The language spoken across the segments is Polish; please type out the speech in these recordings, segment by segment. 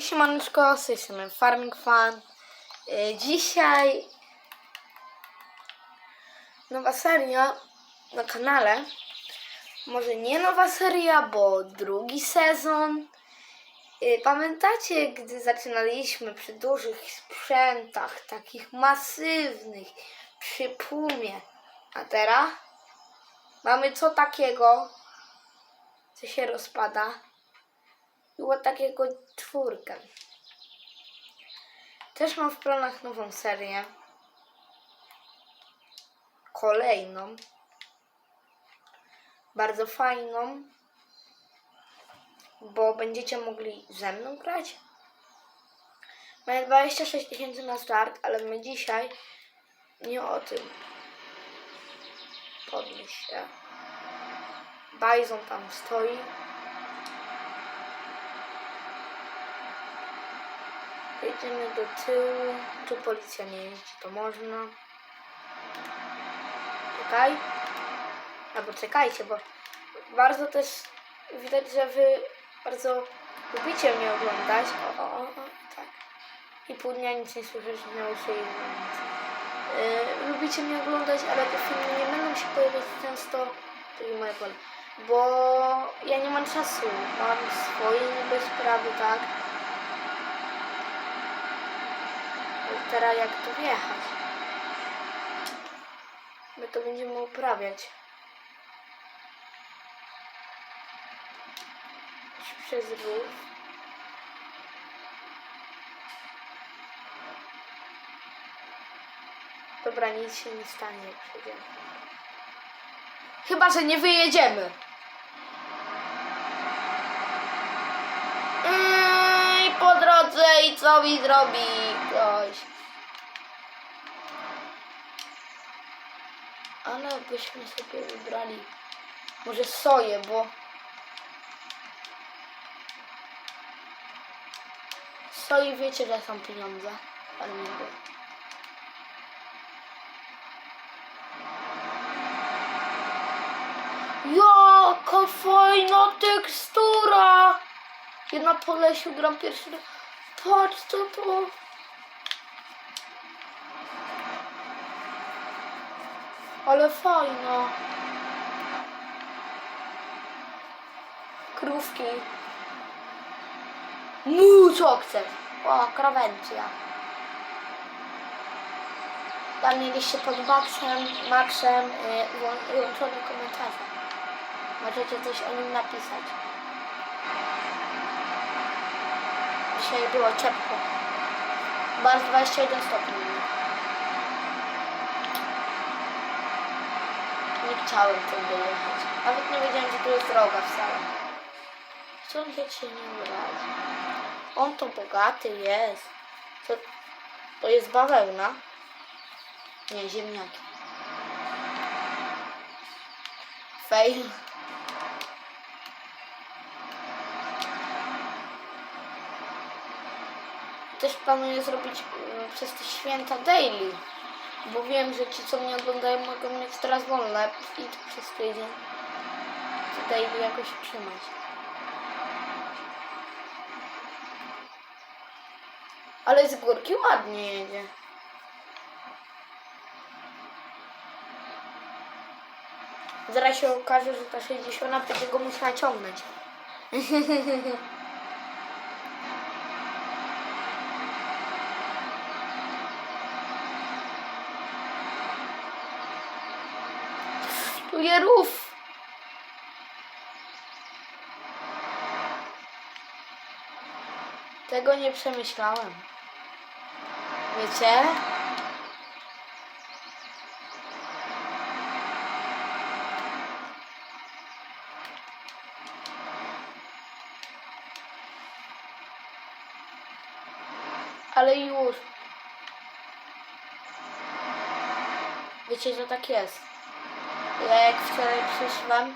Siemaneczko, z tej Farming Fan. E, Dzisiaj nowa seria na kanale. Może nie nowa seria, bo drugi sezon. E, Pamiętacie, gdy zaczynaliśmy przy dużych sprzętach, takich masywnych, przy pumie. A teraz mamy co takiego, co się rozpada. Było takiego czwórkę. Też mam w planach nową serię. Kolejną. Bardzo fajną. Bo będziecie mogli ze mną grać. Mamy 26 tysięcy na start, ale my dzisiaj nie o tym. Podnieś się. Bajzon tam stoi. Jedziemy do tyłu. Tu policja nie jeździ, to można. Czekaj. Albo czekajcie, bo bardzo też widać, że wy bardzo lubicie mnie oglądać. O, o, o, tak. I pół dnia nic nie słyszeć, nie usłyszeć nic. Yy, lubicie mnie oglądać, ale te filmy nie będą się pojawiać często. To i moje pole. Bo ja nie mam czasu. Mam swoje niby sprawy, tak? Ale teraz jak tu wjechać? My to będziemy uprawiać. Przez rów. Dobra, nic się nie stanie, jak przejdziemy. Chyba, że nie wyjedziemy. I po drodze i co mi zrobi ktoś. Ale byśmy sobie wybrali może soję, bo soi wiecie, że są pieniądze. Ale nie było. Jaka fajna tekstura! Ja na Polesiu gram pierwszy raz. Patrz co to. Ale fajna. Krówki. Mu, co chcesz? O, krawencja. Tam mieliście pod Maxem, Maxem y, włą- włączone komentarze. Możecie coś o nim napisać. Dzisiaj było ciepło. Bardzo 21 stopni. Chciałem tym dojechać. Nawet nie wiedziałem, że tu jest droga wcale. Sąsiad się nie urazi. On to bogaty jest. To, to jest bawełna. Nie, ziemniaki. Fail. Też planuję zrobić mm, przez te święta daily. Bo wiem, że ci, co mnie oglądają, mogą mieć teraz wolne i przez tydzień. Daily jakoś trzymać. Ale z górki ładnie jedzie. Zaraz się okaże, że ta 60 będzie musiała ciągnąć. Je rów. Tego nie przemyślałem. Wiecie? Ale już. Wiecie, że tak jest. Ja jak wczoraj przyszłam,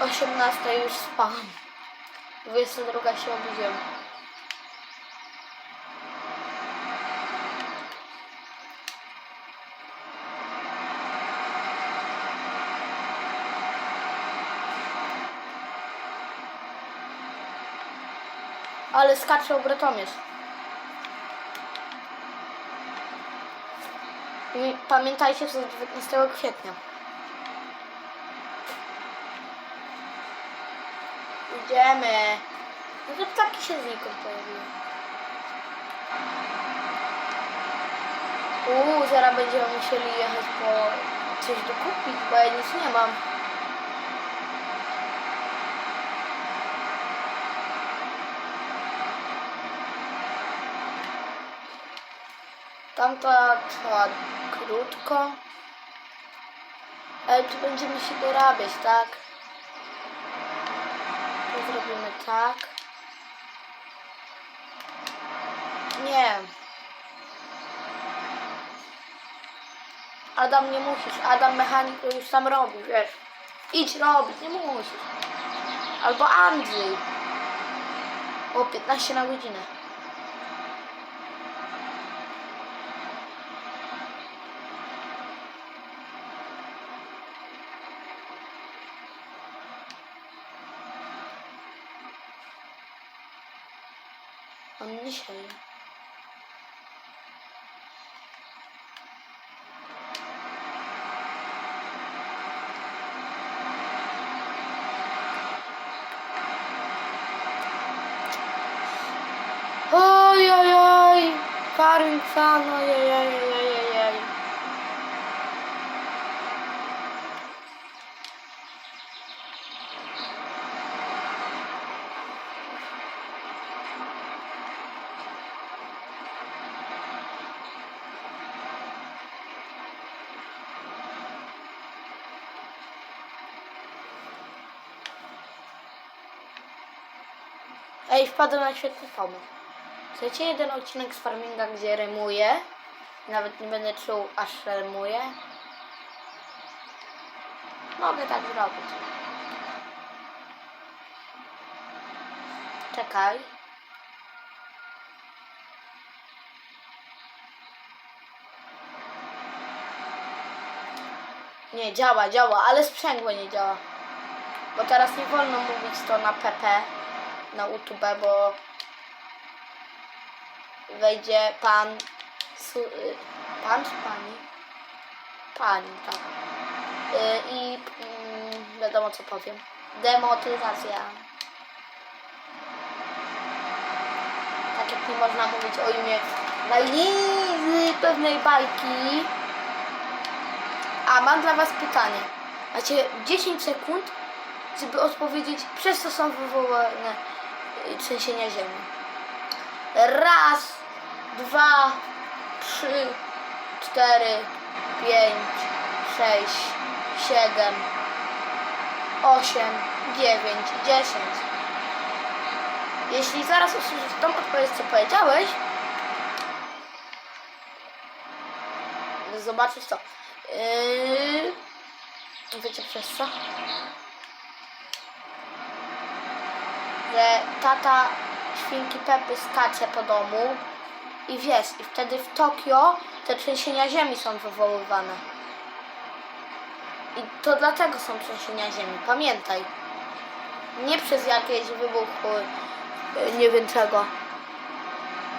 18 już spałam. 22 się obudziłam. Ale skacze obrotomierz. Pamiętajcie, że 19 kwietnia. Idziemy. No to ptaki się znikąd pojawiły. Uuu, zaraz będziemy musieli jechać po coś dokupić, bo ja nic nie mam. Tamta trwa krótko. Ale tu będziemy się dorabiać, tak? Tu zrobimy tak. Nie. Adam nie musisz. Adam mechanik to już sam robi, wiesz. Idź robić, nie musisz. Albo Andrzej. O 15 na godzinę. On nie sieje. Oj, oj, oj. Farming fan, oj, oj, Ej, wpadłem na świetny pomysł. Chcecie jeden odcinek z farminga, gdzie rymuję? Nawet nie będę czuł, aż rymuję. Mogę tak zrobić. Czekaj. Nie, działa, działa, ale sprzęgło nie działa. Bo teraz nie wolno mówić to na PP, na YouTube, bo wejdzie pan. Su, y, pan czy pani? Pani, tak. Y, I mm, wiadomo co powiem. Demotyzacja. Tak jak nie można mówić o imię najlizy pewnej bajki. A mam dla was pytanie. Macie 10 sekund, żeby odpowiedzieć, przez co są wywołane trzęsienia ziemi. Raz, dwa, trzy, cztery, pięć, sześć, siedem, osiem, dziewięć, dziesięć. Jeśli zaraz usłyszysz tą odpowiedź, co powiedziałeś, zobaczysz co. Yy... Wiecie przez co? Że tata świnki Pepy skacze po domu i wiesz, i wtedy w Tokio te trzęsienia ziemi są wywoływane. I to dlatego są trzęsienia ziemi, pamiętaj. Nie przez jakieś wybuchy, y, nie wiem czego.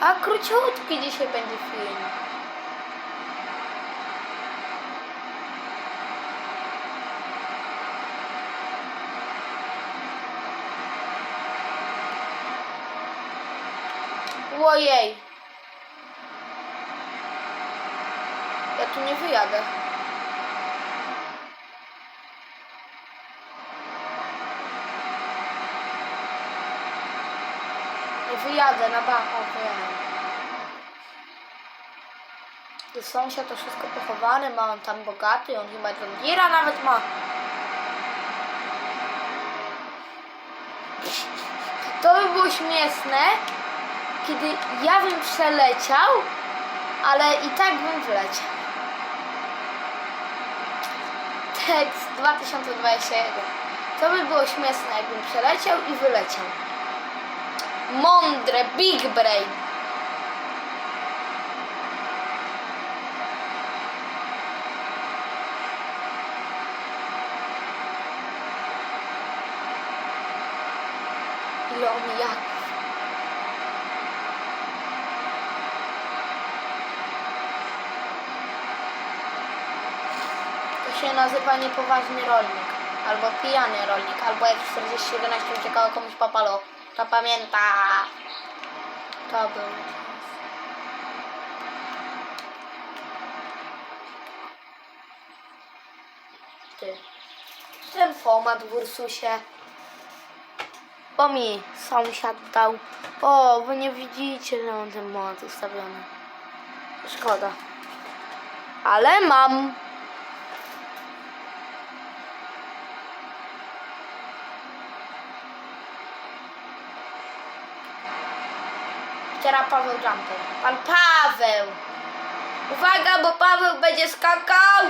A króciutki dzisiaj będzie film. Ojej. Ja tu nie wyjadę. Nie wyjadę na bank. O, wyjechałem. Tu Sąsiad to wszystko pochowane, ma on tam bogaty, on chyba Deere'a nawet ma. To by było śmieszne, kiedy ja bym przeleciał, ale i tak bym wleciał. Tekst 2021. To by było śmieszne, jakbym przeleciał i wyleciał. Mądre, big brain. Ile omijaków. się nazywa niepoważny rolnik. Albo pijany rolnik, albo jak 4011 uciekało komuś papalo. To pamięta. To był. Ty. Ten format w Ursusie. Bo mi sąsiad dał. O, wy nie widzicie, że mam ten mod ustawiony. Szkoda. Ale mam. Teraz Paweł Jumper. Pan Paweł! Uwaga, bo Paweł będzie skakał!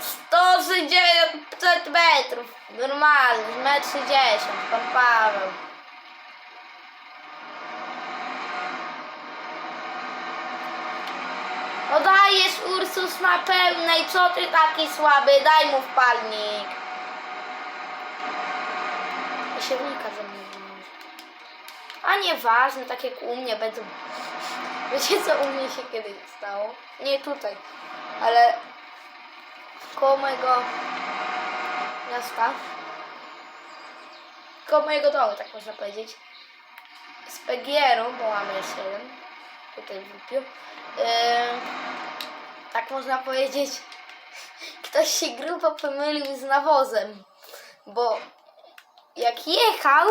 160 metrów. Normalny, 1,30 m. Pan Paweł. No dajesz Ursus na pełnej, co ty taki słaby? Daj mu wpalnik. Siewnika ze mnie wyłączy. A nieważne, tak jak u mnie będą. Wiecie co u mnie się kiedyś stało? Nie tutaj, ale koło mojego miasta, koło mojego domu, tak można powiedzieć, z PGR-u, bo mamy jeszcze jeden, tutaj w Lupiu, yy, tak można powiedzieć, ktoś się grubo pomylił z nawozem, bo jak jechał,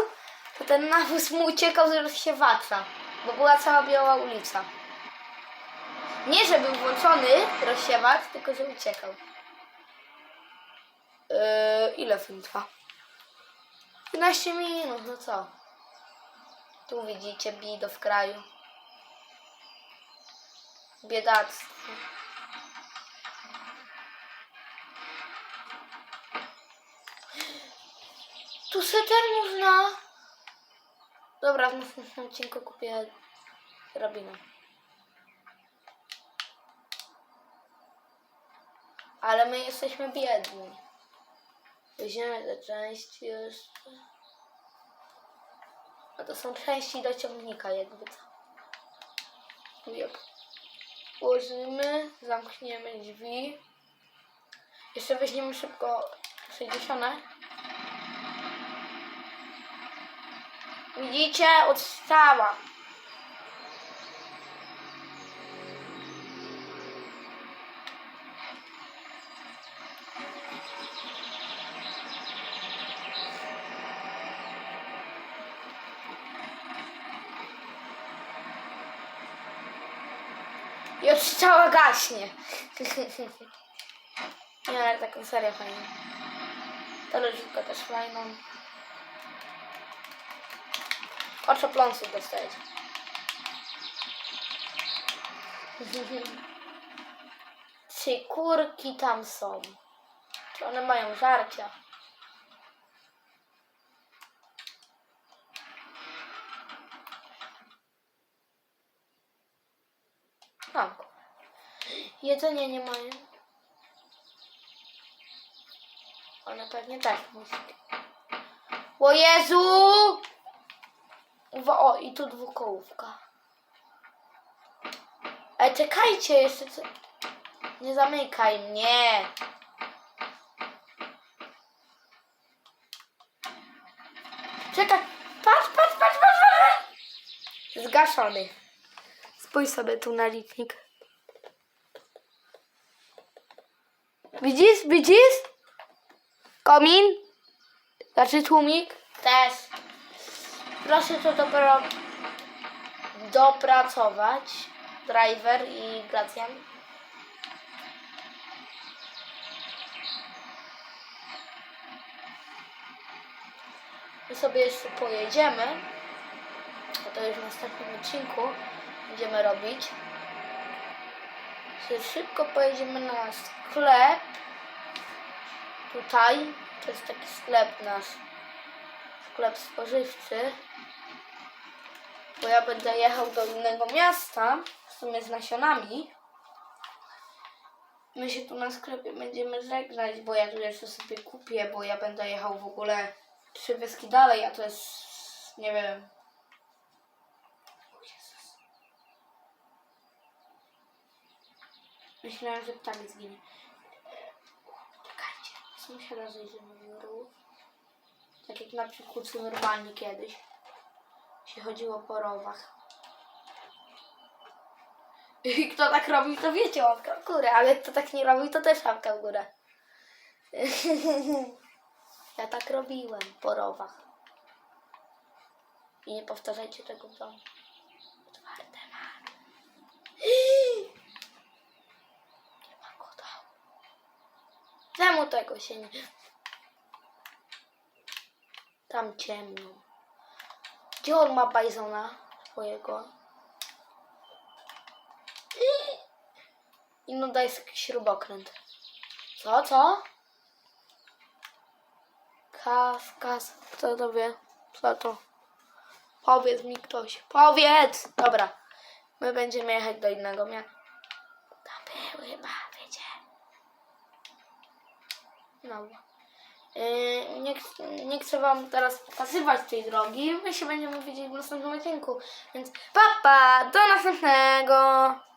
to ten nawóz mu uciekał z rozsiewacza, bo była cała biała ulica. Nie, że był włączony rozsiewacz, tylko że uciekał. Yy, ile film trwa? 15 minut, no co? Tu widzicie bido w kraju. Biedactwo. Tu seter można. Dobra, w następnym odcinku kupię rabinę. Ale my jesteśmy biedni. Weźmiemy te części jeszcze. A to są części do ciągnika jakby co. Jak włożymy, zamkniemy drzwi. Jeszcze weźmiemy szybko 60. Widzicie? Odstała. I odstrzała gaśnie. Nie, ale taką serię fajną. Ta lożówka też fajną. Oczopląsów dostać. Czy kurki tam są? Czy one mają żarcia? Tak. Jedzenia nie mają. One pewnie też musi. O Jezu! O, i tu dwukołówka. Ej, czekajcie, jeszcze. Nie zamykaj mnie. Czekaj, patrz, patrz, patrz, patrz, patrz. Zgaszony. Spójrz sobie tu na licznik. Widzisz, widzisz? Komin? Znaczy tłumik? Też. Proszę to dopiero dopracować. Driver i Gracjan. My sobie jeszcze pojedziemy. To już w następnym odcinku będziemy robić. Szybko pojedziemy na sklep. Tutaj. To jest taki sklep nasz. Sklep spożywczy. Bo ja będę jechał do innego miasta. W sumie z nasionami. My się tu na sklepie będziemy żegnać, bo ja tu jeszcze sobie kupię, bo ja będę jechał w ogóle trzy wioski dalej, a to jest, nie wiem. Myślałem, że ptak zginie. Czekajcie, sąsiada zejdziemy w rów. Tak jak na przykład normalnie kiedyś się chodziło po rowach. I kto tak robił, to wiecie, łapka w górę, ale kto tak nie robił, to też łapka w górę. Ja tak robiłem po rowach. I nie powtarzajcie tego w domu. Otwarte ma. Nie ma go tam. Czemu tego się nie... Tam ciemno. Gdzie on ma bajzona swojego? I no daj śrubokręt. Co, co? Kas, kas. Kto to wie? Co to? Powiedz mi ktoś. Powiedz! Dobra. My będziemy jechać do innego miasta. Tam były chyba, wiecie. No. Yy, nie, nie chcę wam teraz pokazywać tej drogi. My się będziemy widzieć w następnym odcinku. Więc papa, do następnego!